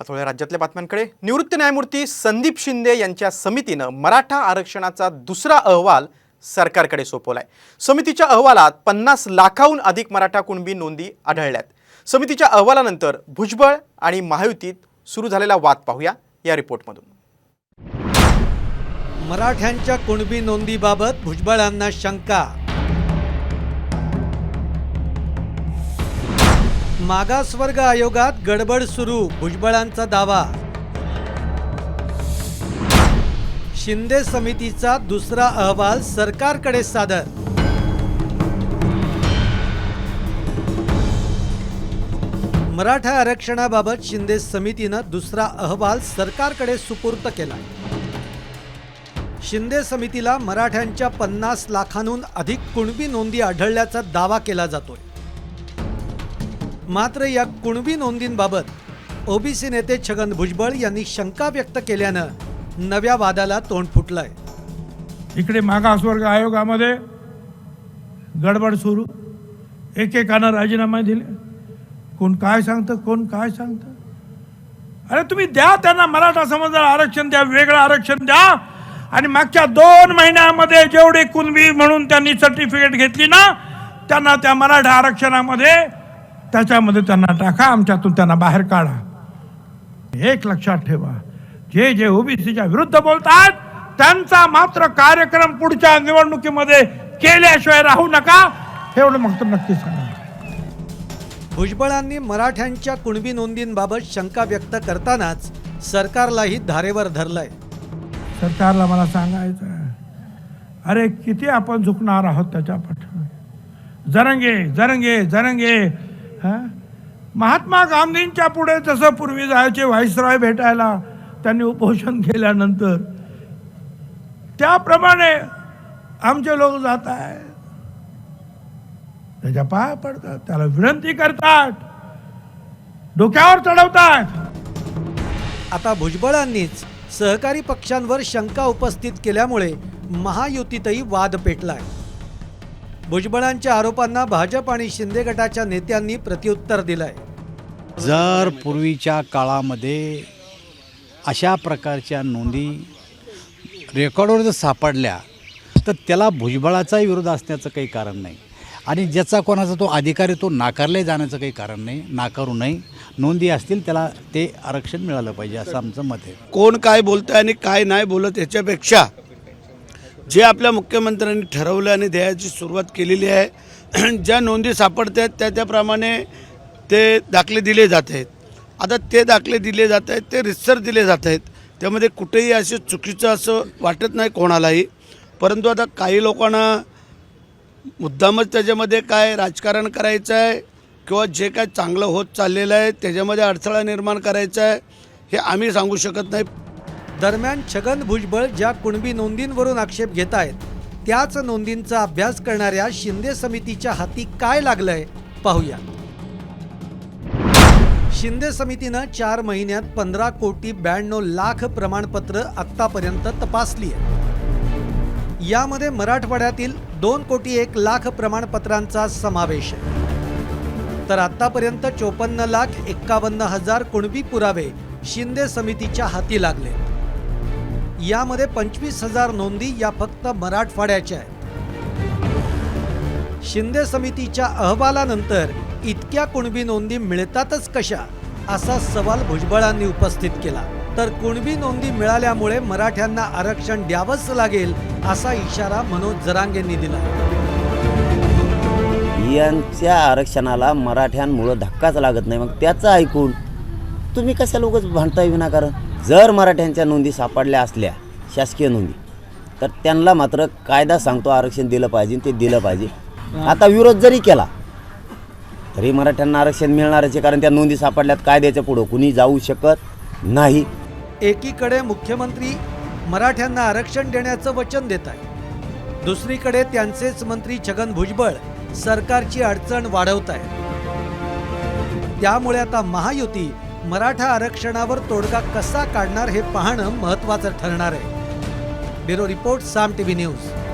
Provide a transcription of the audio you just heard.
आता राज्यातल्या बातम्यांकडे. निवृत्त न्यायमूर्ती संदीप शिंदे यांच्या समितीनं मराठा आरक्षणाचा दुसरा अहवाल सरकारकडे सोपवलाय. समितीच्या अहवालात पन्नास लाखाहून अधिक मराठा कुणबी नोंदी आढळल्यात. समितीच्या अहवालानंतर भुजबळ आणि महायुतीत सुरू झालेला वाद पाहूया या रिपोर्टमधून. मराठ्यांच्या कुणबी नोंदीबाबत भुजबळांना शंका मागासवर्ग आयोगात गडबड सुरू भुजबळांचा दावा. शिंदे समितीचा दुसरा अहवाल सरकारकडे सादर. मराठा आरक्षणाबाबत शिंदे समितीनं दुसरा अहवाल सरकारकडे सुपूर्त केला. शिंदे समितीला मराठ्यांच्या पन्नास लाखांहून अधिक कुणबी नोंदी आढळल्याचा दावा केला जातोय. मात्र या कुणबी नोंदींबाबत ओबीसी नेते छगन भुजबळ यांनी शंका व्यक्त केल्यानं नव्या वादाला तोंड फुटलंय. इकडे मागासवर्ग आयोगामध्ये गडबड सुरू. एकेकानं राजीनामा दिले. कोण काय सांगतं कोण काय सांगतं? अरे तुम्ही द्या त्यांना मराठा समाजाला आरक्षण द्या वेगळं आरक्षण द्या. आणि मागच्या दोन महिन्यामध्ये जेवढे कुणबी म्हणून त्यांनी सर्टिफिकेट घेतली ना त्यांना त्या मराठा आरक्षणामध्ये त्याच्यामध्ये त्यांना टाका आमच्यातून त्यांना बाहेर काढा. एक लक्षात ठेवा जे जे ओबीसीच्या विरुद्ध बोलतात त्यांचा मात्र कार्यक्रम पुढच्या निवडणुकीमध्ये केल्याशिवाय राहू नका. एवढं मग नक्की सांगा भुजबळांनी मराठ्यांच्या कुणबी नोंदींबाबत शंका व्यक्त करतानाच सरकारलाही धारेवर धरलंय. सरकारला मला सांगायचं अरे किती आपण झुकणार आहोत त्याच्या पाठ जरंगे जरंगे जरंगे महात्मा गांधींच्या पुढे जसं पूर्वी जायचे व्हाईसरॉय भेटायला त्यांनी उपोषण केल्यानंतर त्याप्रमाणे आमचे लोक जात आहेत. त्याच्या पाया पडतात त्याला विनंती करतात. डोक्यावर चढवतात. आता भुजबळांनीच सहकारी पक्षांवर शंका उपस्थित केल्यामुळे महायुतीतही वाद पेटलाय. भुजबळांच्या आरोपांना भाजप आणि शिंदे गटाच्या नेत्यांनी प्रत्युत्तर दिलंय. जर पूर्वीच्या काळामध्ये अशा प्रकारच्या नोंदी रेकॉर्डवर जर सापडल्या तर त्याला भुजबळाचाही विरोध असण्याचं काही कारण नाही. आणि ज्याचा कोणाचा तो अधिकार आहे तो नाकारले जाण्याचं काही कारण नाही नाकारू नये. नोंदी असतील त्याला ते आरक्षण मिळालं पाहिजे असं आमचं मत आहे. कोण काय बोलतंय आणि काय नाही बोलत याच्यापेक्षा जे आपल्या मुख्यमंत्र्यांनी ठरवलं आणि द्यायची सुरुवात केलेली आहे ज्या नोंदी सापडतात आहेत त्या त्याप्रमाणे ते दाखले दिले जात आहेत. आता ते दाखले दिले जात आहेत ते रिसर दिले जात आहेत. त्यामध्ये कुठेही असे चुकीचं असं वाटत नाही कोणालाही. परंतु आता काही लोकांना मुद्दामच त्याच्यामध्ये काय राजकारण करायचं आहे किंवा जे काय चांगलं होत चाललेलं आहे त्याच्यामध्ये अडथळा निर्माण करायचा आहे हे आम्ही सांगू शकत नाही. दरम्यान छगन भुजबळ ज्या कुणबी नोंदींवरून आक्षेप घेत आहेत त्याच नोंदींचा अभ्यास करणाऱ्या शिंदे समितीच्या हाती काय लागलंय पाहूया. शिंदे समितीनं चार महिन्यात पंधरा कोटी ब्याण्णव लाख प्रमाणपत्र आत्तापर्यंत तपासली आहे यामध्ये मराठवाड्यातील दोन कोटी एक लाख प्रमाणपत्रांचा समावेश आहे. तर आतापर्यंत चोपन्न लाख एक्कावन्न हजार कुणबी पुरावे शिंदे समितीच्या हाती लागले. यामध्ये पंचवीस हजार नोंदी या फक्त मराठवाड्याच्या आहेत. शिंदे समितीच्या अहवालानंतर इतक्या कुणबी नोंदी मिळतातच कशा? असा सवाल भुजबळांनी उपस्थित केला. तर कुणबी नोंदी मिळाल्यामुळे मराठ्यांना आरक्षण द्यावंच लागेल असा इशारा मनोज जरांगेंनी दिला. यांच्या आरक्षणाला मराठ्यांमुळं धक्काच लागत नाही. मग त्याचं ऐकून तुम्ही कशा लोकच भांडताय विनाकारण? जर मराठ्यांच्या नोंदी सापडल्या असल्या शासकीय नोंदी तर त्यांना मात्र कायदा सांगतो आरक्षण दिलं पाहिजे ते दिलं पाहिजे. आता विरोध जरी केला तरी मराठ्यांना आरक्षण मिळणारच आहे कारण त्या नोंदी सापडल्यात कायद्याच्या पुढं कुणी जाऊ शकत नाही. एकीकडे मुख्यमंत्री मराठ्यांना आरक्षण देण्याचं वचन देत आहे दुसरीकडे त्यांचेच मंत्री छगन भुजबळ सरकारची अडचण वाढवत आहे त्यामुळे आता महायुती मराठा आरक्षणावर तोडगा कसा काढणार हे पाहणं महत्वाचं ठरणार आहे. Bureau report Saam T V news.